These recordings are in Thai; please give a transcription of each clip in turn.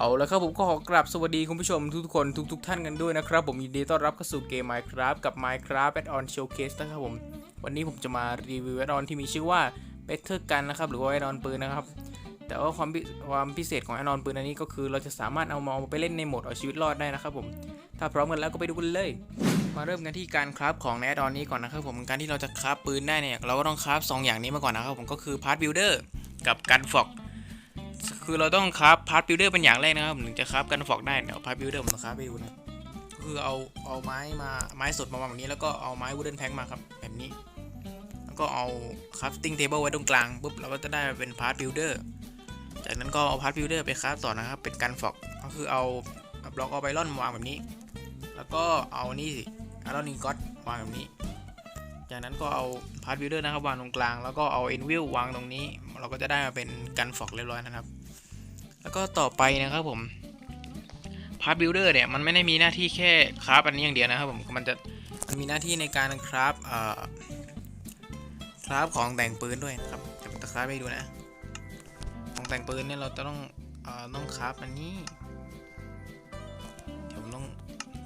เอาละครับผมก็ขอกราบสวัสดีคุณผู้ชมทุกๆคนทุกๆท่านกันด้วยนะครับ ผมยินดีต้อนรับเข้าสู่เกม Minecraft กับ Minecraft Add-on Showcase นะครับผม วันนี้ผมจะมารีวิว Add-on ที่มีชื่อว่า Better Gun นะครับหรือว่า Add-on ปืนนะครับ แต่ว่าความความพิเศษของ Add-on ปืนอันนี้ก็คือ เราจะสามารถเอามาเอาไปเล่นในโหมดเอาชีวิตรอดได้นะครับผม ถ้าพร้อมกันแล้วก็ไปดูกันเลย มาเริ่มกันที่การคราฟของใน Add-on นี้ก่อนนะครับผมการที่เราจะคราฟปืนได้เนี่ยเราก็ต้องคราฟสองอย่างนี้มาก่อนนะครับผมก็คือ Part Builder กับ Gun Fog คือเราต้องคราฟพาร์ทบิลเดอร์เป็นอย่างแรกนะครับถึงจะคราฟกันฟอกได้เดี๋ยวพาร์ทบิลเดอร์ผมจะคราฟให้ดูนะคือเอาเอาไม้มาไม้สดมาวางแบบนี้แล้วก็เอาไม้วูดเดนแพงมาครับแบบนี้ แล้วก็เอาคราฟติ้งเทเบิลไว้ตรงกลางปุ๊บเราก็จะได้เป็นพาร์ทบิลเดอร์จากนั้นก็เอาพาร์ทบิลเดอร์ไปคราฟต่อนะครับเป็นกันฟอกก็คือเอาบล็อกเอาไบรอนวางแบบนี้ แล้วก็เอานี่สิอารอนนิงก็ตวางแบบนี้ จากนั้นก็เอาพาร์ทบิลเดอร์นะครับวางตรงกลาง แล้วก็เอาเอ็นวิลวางตรงนี้ เราก็จะได้มาเป็นกันฟอกเรียบร้อยนะครับ แล้วก็ต่อไปนะครับผมพาร์ทบิลเดอร์เนี่ยมันไม่ได้มีหน้าที่แค่คราฟอันนี้อย่างเดียวนะครับผมมันจะมันมีหน้าที่ในการคราฟเอ่อคราฟของแต่งปืนด้วยครับเดี๋ยวผมจะคราฟให้ดูนะ ของแต่งปืนเนี่ยเราจะต้องเอ่อต้องคราฟอันนี้เดี๋ยวผมต้อง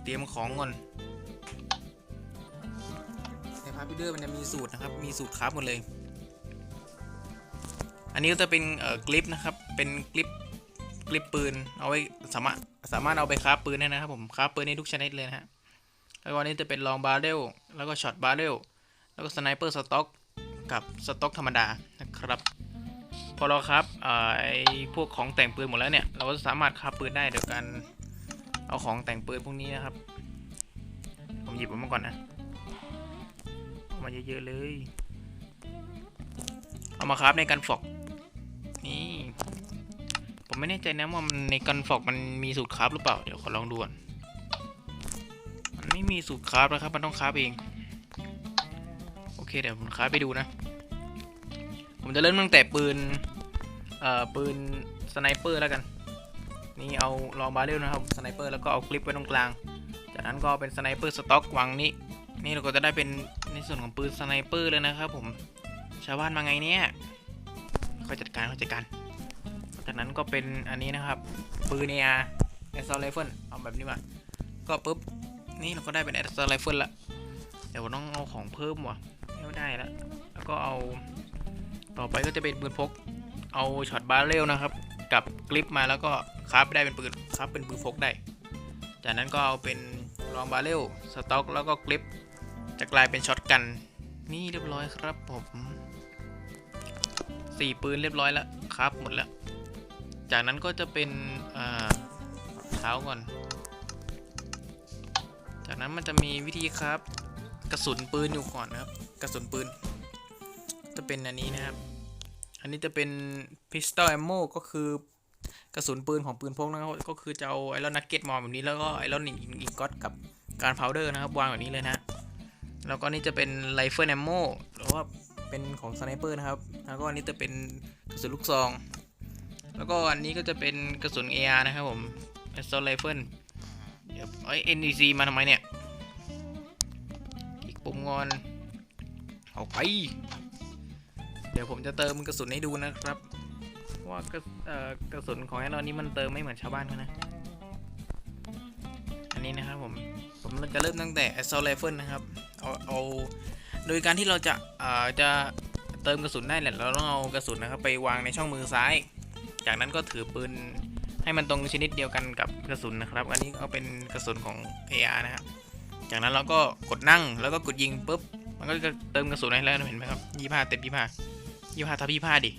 เตรียมของก่อนาร์บิเดอร์มันจะมีสูตรนะครับ มีสูตรคราฟหมดเลย อันนี้ก็จะเป็นเอ่อกลิปนะครับ เป็นกลิปกลิปปืน เอาไว้สามารถสามารถเอาไปคราฟปืนได้นะครับผมคราฟปืนได้ทุกชนิดเลยนะฮะ แล้วก็อันนี้จะเป็นลองบาร์เรลแล้วก็ช็อตบาร์เรลแล้วก็สไนเปอร์สต็อกกับสต็อกธรรมดานะครับ พอเราครับเอ่อไอพวกของแต่งปืนหมดแล้วเนี่ย เราก็สามารถคราฟปืนได้โดยการเอาของแต่งปืนพวกนี้นะครับ ผมหยิบออกมาก่อนนะ มาเยอะๆเลย เอามาคราฟในการฟอก นี่ ผมไม่แน่ใจนะว่ามันในกันฟอกมันมีสูตรคราฟหรือเปล่า เดี๋ยวขอลองดูก่อนมันไม่มีสูตรคราฟนะครับ มันต้องคราฟเอง โอเคเดี๋ยวผมคราฟไปดูนะ ผมจะเริ่มตั้งแต่ปืน เอ่อ ปืนสไนเปอร์แล้วกัน นี่เอาลองบาเรลนะครับ สไนเปอร์แล้วก็เอาคลิปไว้ตรงกลาง จากนั้นก็เป็นสไนเปอร์สต็อกวางนี้นี่เราก็จะได้เป็น ในส่วนของปืนสไนเปอร์เลยนะครับผมชาวบ้านมาไงเนี่ยค่อยจัดการค่อยจัดการจากนั้นก็เป็นอันนี้นะครับ ปืนเนียแอสซอลไรเฟิลเอาแบบนี้มา ก็ปุ๊บ นี่เราก็ได้เป็นแอสซอลไรเฟิลละเดี๋ยวต้องเอาของเพิ่มว่ะไม่ได้แล้วแล้วก็เอาต่อไปก็จะเป็นปืนพก เอาช็อตบาร์เรลนะครับ กับกลิปมาแล้วก็คราฟได้เป็นปืนคราฟเป็นปืนพกได้ จากนั้นก็เอาเป็นลองบาร์เรลสต็อก แล้วก็กลิป จะกลายเป็นช็อตกัน นี่เรียบร้อยครับผมสี่ปืนเรียบร้อยแล้วครับหมดแล้ว จากนั้นก็จะเป็นเท้าก่อน จากนั้นมันจะมีวิธีครับ กระสุนปืนอยู่ก่อนนะครับ กระสุนปืน จะเป็นอันนี้นะครับ อันนี้จะเป็น pistol ammo ก็คือกระสุนปืนของปืนพกนะครับก็คือจะเอาไอรอนนักเก็ตมอมแบบนี้แล้วก็ไอรอนอิงก็ตกับการพาวเดอร์นะครับ วางแบบนี้เลยนะ แล้วก็นี่จะเป็นไรเฟิลแอมโมหรือว่าเป็นของสไนเปอร์นะครับ แล้วก็อันนี้จะเป็นกระสุนลูกซอง แล้วก็อันนี้ก็จะเป็นกระสุน AR นะครับผม Assault Rifle เดี๋ยวไอ้ NEC มาทำไมเนี่ยอีกปุ่มงอนออกไป เดี๋ยวผมจะเติมกระสุนให้ดูนะครับ ว่ากระกระสุนของแอนนอนนี้มันเติมไม่เหมือนชาวบ้านเขานะ อันนี้นะครับผม ผมจะเริ่มตั้งแต่ Assault Rifle นะครับ เอาเอาโดยการที่เราจะเอ่อจะเติมกระสุนได้แหละเราต้องเอากระสุนนะครับไปวางในช่องมือซ้าย จากนั้นก็ถือปืนให้มันตรงชนิดเดียวกันกับกระสุนนะครับ อันนี้เอาเป็นกระสุนของ AR นะครับจากนั้นเราก็กดนั่งแล้วก็กดยิงปุ๊บมันก็จะเติมกระสุนให้แล้วเห็นไหมครับยี่ห้าเต็มยี่ห้ายี่ห้าทับยี่ห้าดิ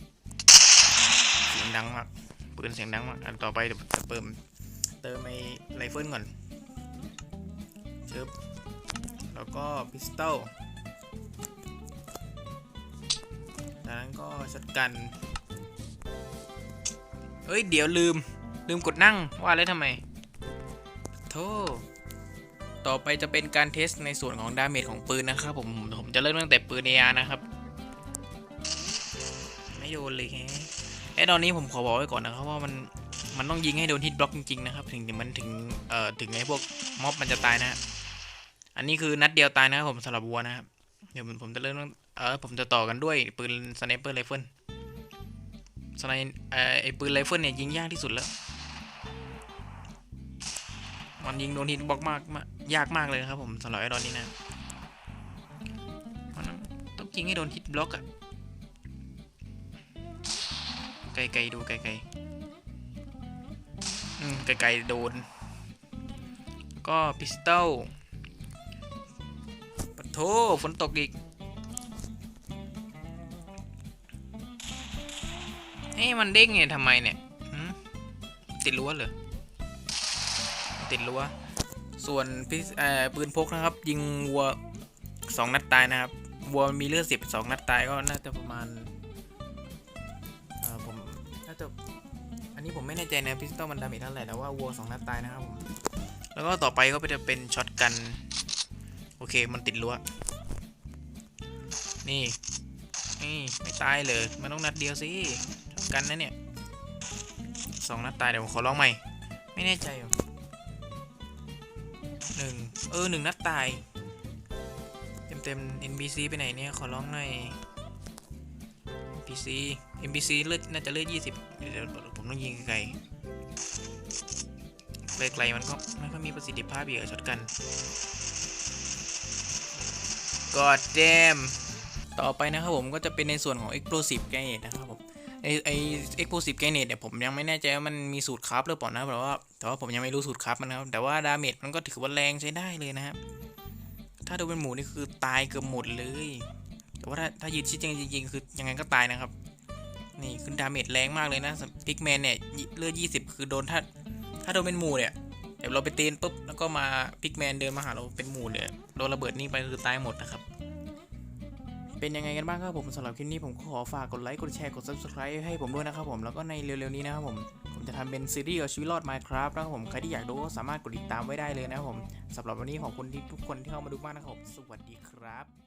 เสียงดังมากปืนเสียงดังมากอันต่อไปเดี๋ยวจะเติมเติมไอ้ไรเฟิลก่อนเชิบ แล้วก็พิสตอลจากนั้นก็ช็อตกันเฮ้ย เดี๋ยวลืม ลืมกดนั่งว่าแล้วทำไมโธ่ต่อไปจะเป็นการเทสในส่วนของดาเมจของปืนนะครับผมผมจะเริ่มตั้งแต่ปืนเอนะครับ ไม่โดนเลยแฮะไอ้ตอนนี้ผมขอบอกไว้ก่อนนะครับว่ามันมันต้องยิงให้โดนฮิตบล็อกจริงๆนะครับ ถึงมันถึงเอ่อถึงไอ้พวกม็อบมันจะตายนะฮะ อันนี้คือนัดเดียวตายนะครับผมสำหรับวัวนะครับ เดี๋ยวผมจะเริ่มตั้งเออผมจะต่อกันด้วยปืนสไนเปอร์ไรเฟิลสไนเออไอปืนไรเฟิลเนี่ยยิงยากที่สุดแล้ว มันยิงโดนฮิตบล็อกมากมากยากมากเลยครับผมสำหรับไอดอนนี้นะมันต้องยิงให้โดนฮิตบล็อกอะไกลๆดูไกลๆอืมไกลๆโดน ก็พิสตอล โถฝนตกอีกเอ้มันเด้งไงทำไมเนี่ยติดรั้วเหรอติดรั้วส่วนพิเอ่อปืนพกนะครับ ยิงวัวสองนัดตายนะครับวัวมีเลือดสิบสองนัดตายก็น่าจะประมาณเอ่อผมน่าจะอันนี้ผมไม่แน่ใจนะพิสตอลมันดาเมจเท่าไหร่แต่ว่าวัวสองนัดตายนะครับผมแล้วก็ต่อไปก็จะเป็นช็อตกัน อเคมันติดรั้ว นี่ นี่ ไม่ตายเลย มันต้องนัดเดียวสิช็อตกันนะเนี่ยสองนัดตายเดี๋ยวผมขอลองใหม่ ไม่แน่ใจหนึ่งเออหนึ่งนัดตาย เต็มเต็ม NBC ไปไหนเนี่ย ขอร้องหน่อย NBC NBC เลือดน่าจะเลือดยี่สิบเดี๋ยวผมต้องยิงไกลๆไกลๆมันก็ไม่ค่อยมีประสิทธิภาพอีกอะช็อตกัน God damn ต่อไปนะครับผมก็จะเป็นในส่วนของ explosive grenade นะครับผมไอไอ explosive grenade เนี่ยผมยังไม่แน่ใจว่ามันมีสูตรคราฟหรือเปล่านะแต่ว่าแต่ว่าผมยังไม่รู้สูตรคราฟมันนะครับแต่ว่าดาเมจมันก็ถือว่าแรงใช้ได้เลยนะครับถ้าดูเป็นหมูนี่คือตายเกือบหมดเลย แต่ว่าถ้าถ้ายืนชิดจริงๆคือยังไงก็ตายนะครับ นี่คือดาเมจแรงมากเลยนะพิกแมนเนี่ยเลือด20คือโดนถ้าถ้าโดนเป็นหมูเนี่ย ดี๋ยวเราไปตีนปุ๊บแล้วก็มาพิกแมนเดินมาหาเราเป็นหมูเนี่ยโดนระเบิดนี่ไปคือตายหมดนะครับ เป็นยังไงกันบ้างครับผมสำหรับคลิปนี้ผมขอฝากกดไลค์กดแชร์กด subscribe ให้ผมด้วยนะครับผมแล้วก็ในเร็วๆนี้นะครับผมผมจะทำเป็นซีรีส์เอาชีวิตรอด Minecraft นะครับผมใครที่อยากดูก็สามารถกดติดตามไว้ได้เลยนะครับผมสำหรับวันนี้ขอบคุณที่ทุกคนที่เข้ามาดูมากนะครับผมสวัสดีครับ